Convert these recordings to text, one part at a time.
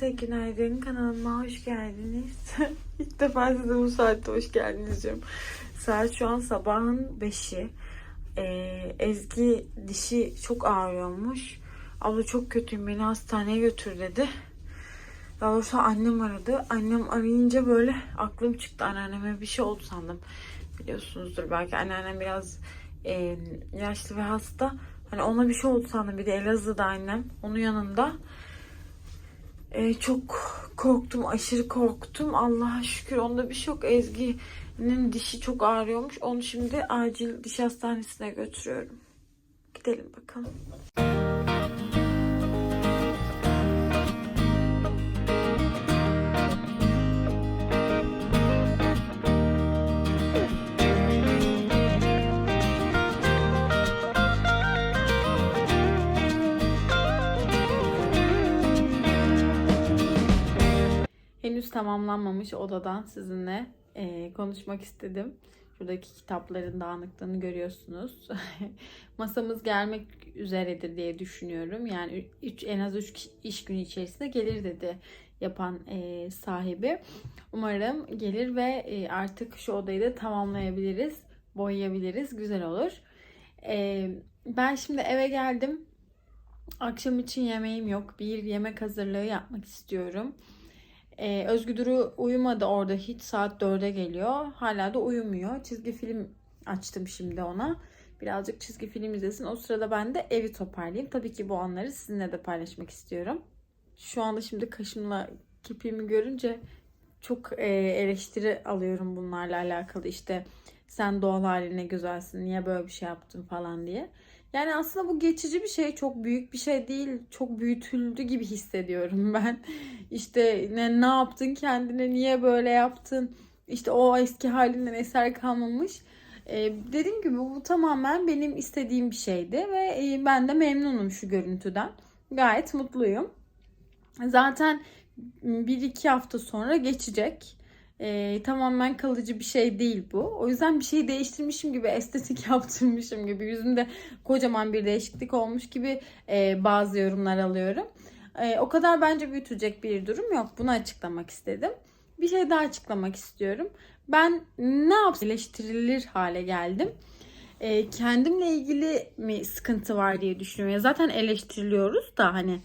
Herkese günaydın. Kanalıma hoş geldiniz. İlk defa size bu saatte hoş geldiniz diyorum. Saat şu an sabahın 5'i. Ee, Ezgi dişi çok ağrıyormuş. Abla çok kötüyüm beni hastaneye götür dedi. Daha doğrusu annem aradı. Annem arayınca böyle aklım çıktı. Anneanneme bir şey oldu sandım. Biliyorsunuzdur belki anneannem biraz e, yaşlı ve hasta. Hani ona bir şey oldu sandım. Bir de Elazığ'da annem. Onun yanında. Ee, çok korktum, aşırı korktum. Allah'a şükür onda bir şey yok. Ezgi'nin dişi çok ağrıyormuş. Onu şimdi acil diş hastanesine götürüyorum. Gidelim bakalım. Henüz tamamlanmamış odadan sizinle eee, konuşmak istedim. Şuradaki kitapların dağınıklığını görüyorsunuz. Masamız gelmek üzeredir diye düşünüyorum. Yani üç, en az 3 iş günü içerisinde gelir dedi yapan eee, sahibi. Umarım gelir ve eee, artık şu odayı da tamamlayabiliriz. Boyayabiliriz. Güzel olur. Eee, ben şimdi eve geldim. Akşam için yemeğim yok. Bir yemek hazırlığı yapmak istiyorum. Ee, Özgü uyumadı orada hiç saat 4'e geliyor. Hala da uyumuyor. Çizgi film açtım şimdi ona. Birazcık çizgi film izlesin. O sırada ben de evi toparlayayım. Tabii ki bu anları sizinle de paylaşmak istiyorum. Şu anda şimdi kaşımla kirpiğimi görünce çok e, eleştiri alıyorum bunlarla alakalı. İşte sen doğal haline güzelsin. Niye böyle bir şey yaptın falan diye. Yani aslında bu geçici bir şey, çok büyük bir şey değil. Çok büyütüldü gibi hissediyorum ben. İşte ne, ne yaptın kendine, niye böyle yaptın? İşte o eski halinden eser kalmamış. Ee, dediğim gibi bu tamamen benim istediğim bir şeydi ve e, ben de memnunum şu görüntüden. Gayet mutluyum. Zaten bir iki hafta sonra geçecek. Ee, tamamen kalıcı bir şey değil bu. O yüzden bir şeyi değiştirmişim gibi, estetik yaptırmışım gibi, yüzümde kocaman bir değişiklik olmuş gibi e, bazı yorumlar alıyorum. E, o kadar bence büyütecek bir durum yok. Bunu açıklamak istedim. Bir şey daha açıklamak istiyorum. Ben ne yapsam eleştirilir hale geldim. E, kendimle ilgili mi sıkıntı var diye düşünüyorum. Ya zaten eleştiriliyoruz da hani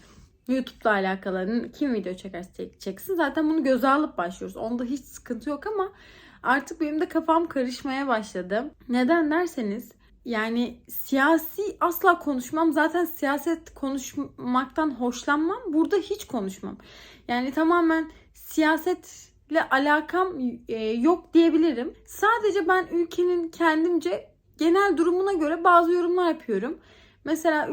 YouTube'la alakalı kim video çekerse çeksin zaten bunu göze alıp başlıyoruz. Onda hiç sıkıntı yok ama artık benim de kafam karışmaya başladı. Neden derseniz yani siyasi asla konuşmam. Zaten siyaset konuşmaktan hoşlanmam. Burada hiç konuşmam. Yani tamamen siyasetle alakam e, yok diyebilirim. Sadece ben ülkenin kendimce genel durumuna göre bazı yorumlar yapıyorum. Mesela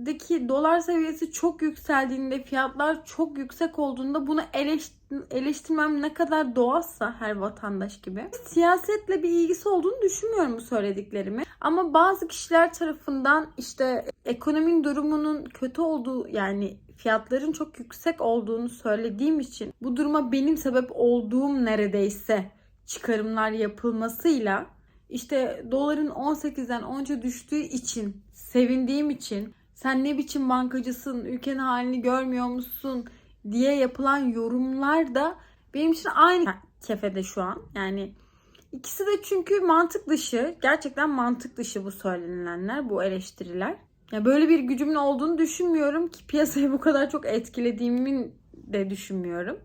ülkedeki dolar seviyesi çok yükseldiğinde, fiyatlar çok yüksek olduğunda bunu eleşt- eleştirmem ne kadar doğalsa her vatandaş gibi. Siyasetle bir ilgisi olduğunu düşünmüyorum bu söylediklerimi. Ama bazı kişiler tarafından işte ekonominin durumunun kötü olduğu yani fiyatların çok yüksek olduğunu söylediğim için bu duruma benim sebep olduğum neredeyse çıkarımlar yapılmasıyla işte doların 18'den 13'e düştüğü için sevindiğim için sen ne biçim bankacısın, ülkenin halini görmüyor musun diye yapılan yorumlar da benim için aynı kefede şu an. Yani ikisi de çünkü mantık dışı, gerçekten mantık dışı bu söylenilenler, bu eleştiriler. Ya böyle bir gücümün olduğunu düşünmüyorum ki piyasayı bu kadar çok etkilediğimi de düşünmüyorum.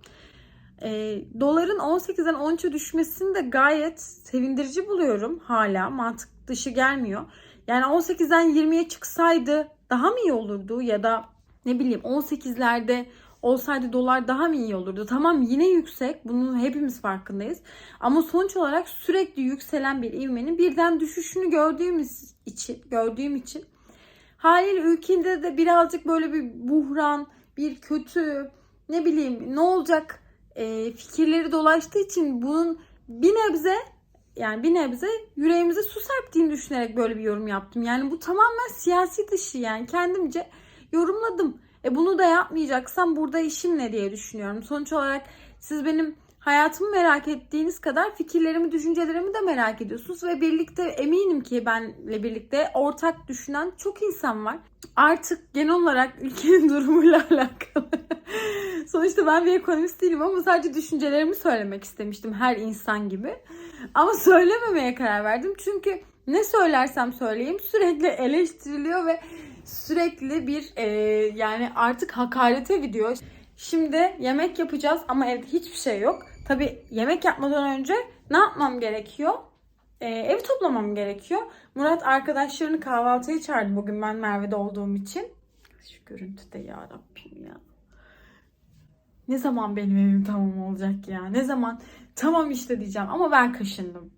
E, doların 18'den 13'e düşmesini de gayet sevindirici buluyorum hala. Mantık dışı gelmiyor. Yani 18'den 20'ye çıksaydı daha mı iyi olurdu ya da ne bileyim 18'lerde olsaydı dolar daha mı iyi olurdu? Tamam yine yüksek. Bunun hepimiz farkındayız. Ama sonuç olarak sürekli yükselen bir ivmenin birden düşüşünü gördüğümüz için, gördüğüm için haliyle ülkede de birazcık böyle bir buhran, bir kötü ne bileyim ne olacak e, fikirleri dolaştığı için bunun bir nebze yani bir nebze yüreğimize su serptiğini düşünerek böyle bir yorum yaptım. Yani bu tamamen siyasi dışı yani kendimce yorumladım. E bunu da yapmayacaksam burada işim ne diye düşünüyorum. Sonuç olarak siz benim Hayatımı merak ettiğiniz kadar fikirlerimi, düşüncelerimi de merak ediyorsunuz ve birlikte eminim ki benle birlikte ortak düşünen çok insan var. Artık genel olarak ülkenin durumuyla alakalı. Sonuçta ben bir ekonomist değilim ama sadece düşüncelerimi söylemek istemiştim her insan gibi. Ama söylememeye karar verdim çünkü ne söylersem söyleyeyim sürekli eleştiriliyor ve sürekli bir e, yani artık hakarete gidiyor. Şimdi yemek yapacağız ama evde hiçbir şey yok. Tabi yemek yapmadan önce ne yapmam gerekiyor? Ee, evi toplamam gerekiyor. Murat arkadaşlarını kahvaltıya çağırdı bugün ben Merve'de olduğum için. Şu görüntüde ya Rabbim ya. Ne zaman benim evim tamam olacak ya? Ne zaman tamam işte diyeceğim ama ben kaşındım.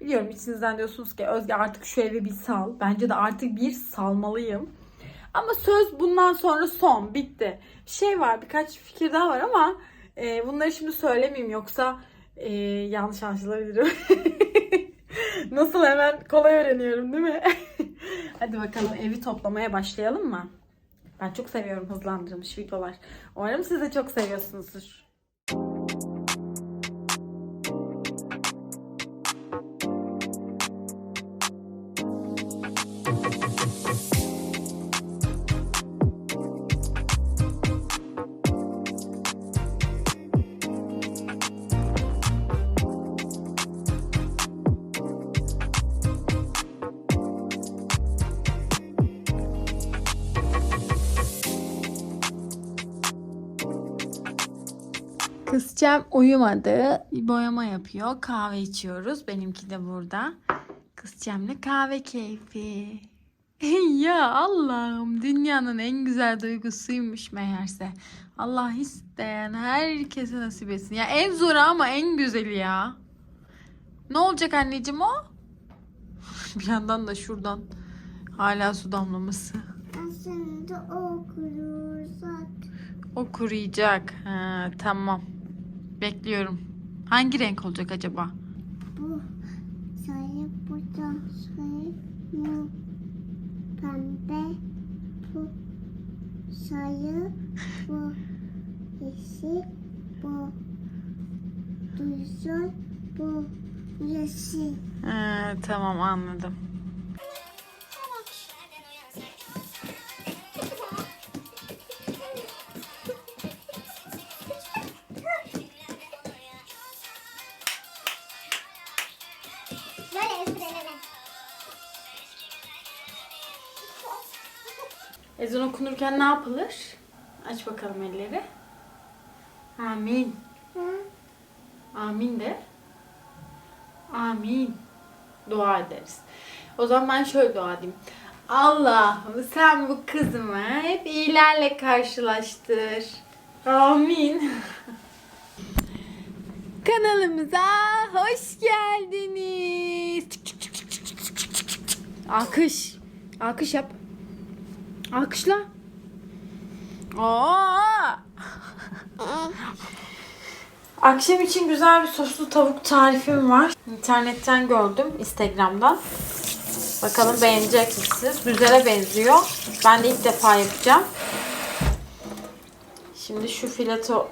Biliyorum içinizden diyorsunuz ki Özge artık şu evi bir sal. Bence de artık bir salmalıyım. Ama söz bundan sonra son. Bitti. Şey var birkaç fikir daha var ama e, bunları şimdi söylemeyeyim yoksa e, yanlış anlaşılabilirim. Nasıl hemen kolay öğreniyorum değil mi? Hadi bakalım evi toplamaya başlayalım mı? Ben çok seviyorum hızlandırılmış videolar. Umarım siz de çok seviyorsunuzdur. Kızcam uyumadı. Boyama yapıyor. Kahve içiyoruz. Benimki de burada. Kızcamla kahve keyfi. ya Allah'ım dünyanın en güzel duygusuymuş meğerse. Allah isteyen herkese nasip etsin. Ya en zoru ama en güzeli ya. Ne olacak anneciğim o? Bir yandan da şuradan hala su damlaması. Aslında o kuruyacak. O kuruyacak. Ha, tamam. Bekliyorum. Hangi renk olacak acaba? Bu sayı bu da sayı mu pembe bu sayı bu yeşil bu duysun bu yeşil. Ha, tamam anladım. Okunurken ne yapılır? Aç bakalım elleri. Amin. Amin de. Amin. Dua ederiz. O zaman ben şöyle dua edeyim. Allah'ım sen bu kızımı hep iyilerle karşılaştır. Amin. Kanalımıza hoş geldiniz. Alkış. Alkış yap. Alkışla. Oo. Akşam için güzel bir soslu tavuk tarifim var. İnternetten gördüm, Instagram'dan. Bakalım beğenecek misiniz? Güzele benziyor. Ben de ilk defa yapacağım. Şimdi şu fileto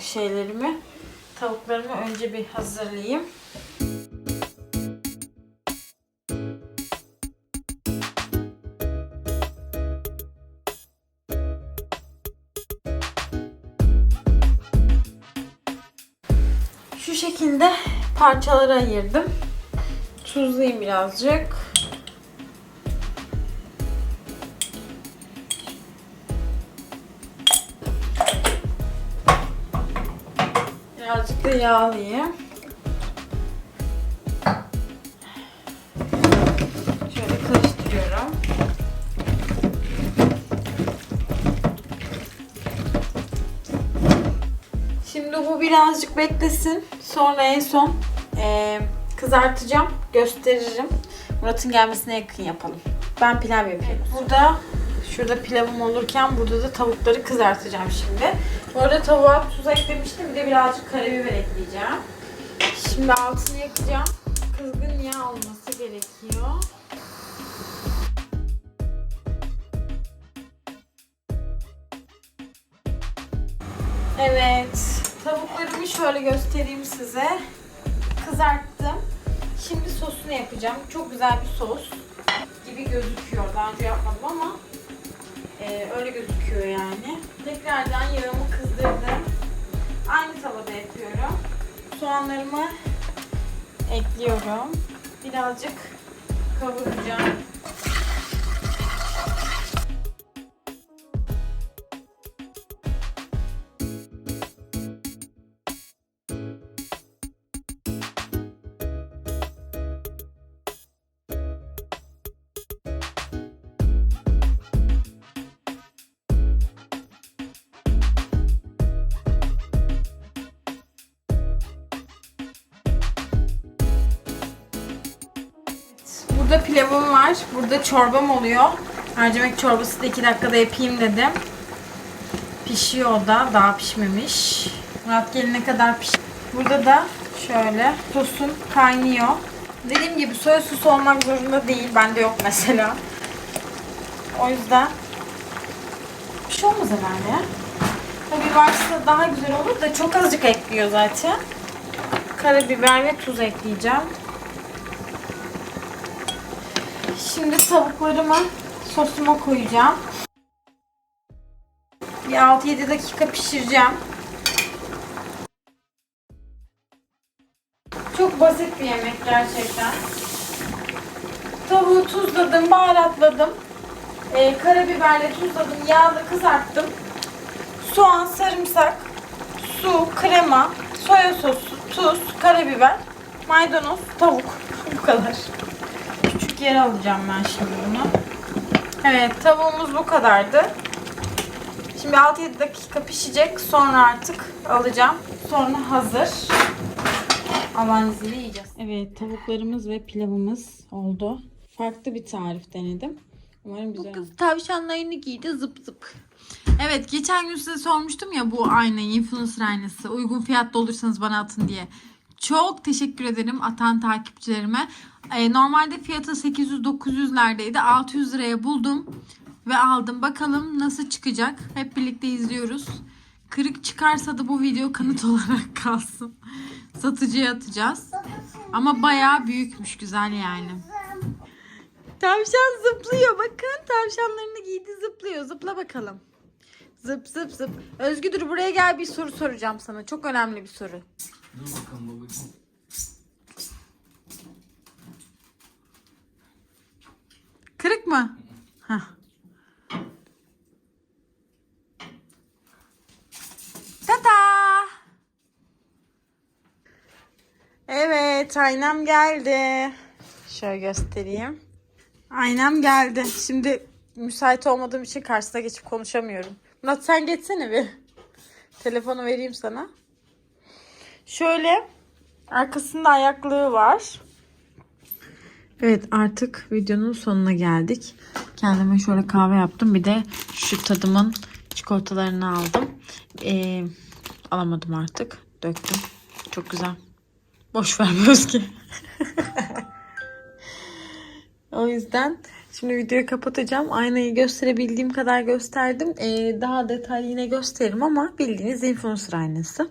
şeylerimi, tavuklarımı önce bir hazırlayayım. Şekilde parçalara ayırdım. Tuzlayayım birazcık. Birazcık da yağlayayım. Şöyle karıştırıyorum. Şimdi bu birazcık beklesin. Sonra en son eee, kızartacağım. Gösteririm. Murat'ın gelmesine yakın yapalım. Ben pilav yapıyorum. Burada şurada pilavım olurken burada da tavukları kızartacağım şimdi. Bu arada tavuğa tuz eklemiştim. Bir de birazcık karabiber ekleyeceğim. Şimdi altını yakacağım. Kızgın yağ olması gerekiyor. Evet. Tavuklarımı şöyle göstereyim size. Kızarttım. Şimdi sosunu yapacağım. Çok güzel bir sos gibi gözüküyor. Daha önce yapmadım ama e, öyle gözüküyor yani. Tekrardan yağımı kızdırdım. Aynı tavada yapıyorum. Soğanlarımı ekliyorum. Birazcık kavuracağım. Burada pilavım var. Burada çorbam oluyor. Mercimek çorbası da 2 dakikada yapayım dedim. Pişiyor da. Daha pişmemiş. Murat gelene kadar piş. Burada da şöyle sosum kaynıyor. Dediğim gibi soya sosu olmak zorunda değil. Bende yok mesela. O yüzden bir şey olmaz herhalde. Tabii varsa daha güzel olur da çok azıcık ekliyor zaten. Karabiber ve tuz ekleyeceğim. Şimdi tavuklarımı sosuma koyacağım. Bir 6-7 dakika pişireceğim. Çok basit bir yemek gerçekten. Tavuğu tuzladım, baharatladım. Ee, karabiberle tuzladım, yağla kızarttım. Soğan, sarımsak, su, krema, soya sosu, tuz, karabiber, maydanoz, tavuk. Bu kadar. Küçük yere alacağım ben şimdi bunu. Evet tavuğumuz bu kadardı. Şimdi 6-7 dakika pişecek. Sonra artık alacağım. Sonra hazır. Allah'ın izniyle yiyeceğiz. Evet tavuklarımız ve pilavımız oldu. Farklı bir tarif denedim. Umarım güzel Bu kız tavşanlarını giydi zıp zıp. Evet geçen gün size sormuştum ya bu aynayı influencer aynası uygun fiyatlı olursanız bana atın diye. Çok teşekkür ederim atan takipçilerime. Ee, normalde fiyatı 800-900'lerdeydi. 600 liraya buldum ve aldım. Bakalım nasıl çıkacak. Hep birlikte izliyoruz. Kırık çıkarsa da bu video kanıt olarak kalsın. Satıcıya atacağız. Ama bayağı büyükmüş. Güzel yani. Tavşan zıplıyor. Bakın tavşanlarını giydi zıplıyor. Zıpla bakalım. Zıp zıp zıp. Özgü dur buraya gel bir soru soracağım sana. Çok önemli bir soru. Dur bakalım babacığım. Kırık mı? Hah. Tada! Evet, aynam geldi. Şöyle göstereyim. Aynam geldi. Şimdi müsait olmadığım için karşısına geçip konuşamıyorum. Murat sen geçsene bir. Telefonu vereyim sana. Şöyle arkasında ayaklığı var. Evet artık videonun sonuna geldik. Kendime şöyle kahve yaptım. Bir de şu tadımın çikolatalarını aldım. Ee, alamadım artık. Döktüm. Çok güzel. Boş ver Özge. o yüzden şimdi videoyu kapatacağım. Aynayı gösterebildiğim kadar gösterdim. Ee, daha detaylı yine gösteririm ama bildiğiniz influencer aynası.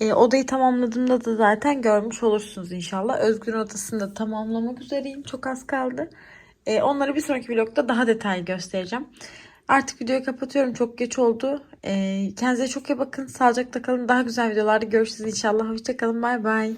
E, odayı tamamladığımda da zaten görmüş olursunuz inşallah. Özgür'ün odasını da tamamlamak üzereyim. Çok az kaldı. E, onları bir sonraki vlogda daha detaylı göstereceğim. Artık videoyu kapatıyorum. Çok geç oldu. E, kendinize çok iyi bakın. Sağlıcakla kalın. Daha güzel videolarda görüşürüz inşallah. Hoşçakalın. Bay bay.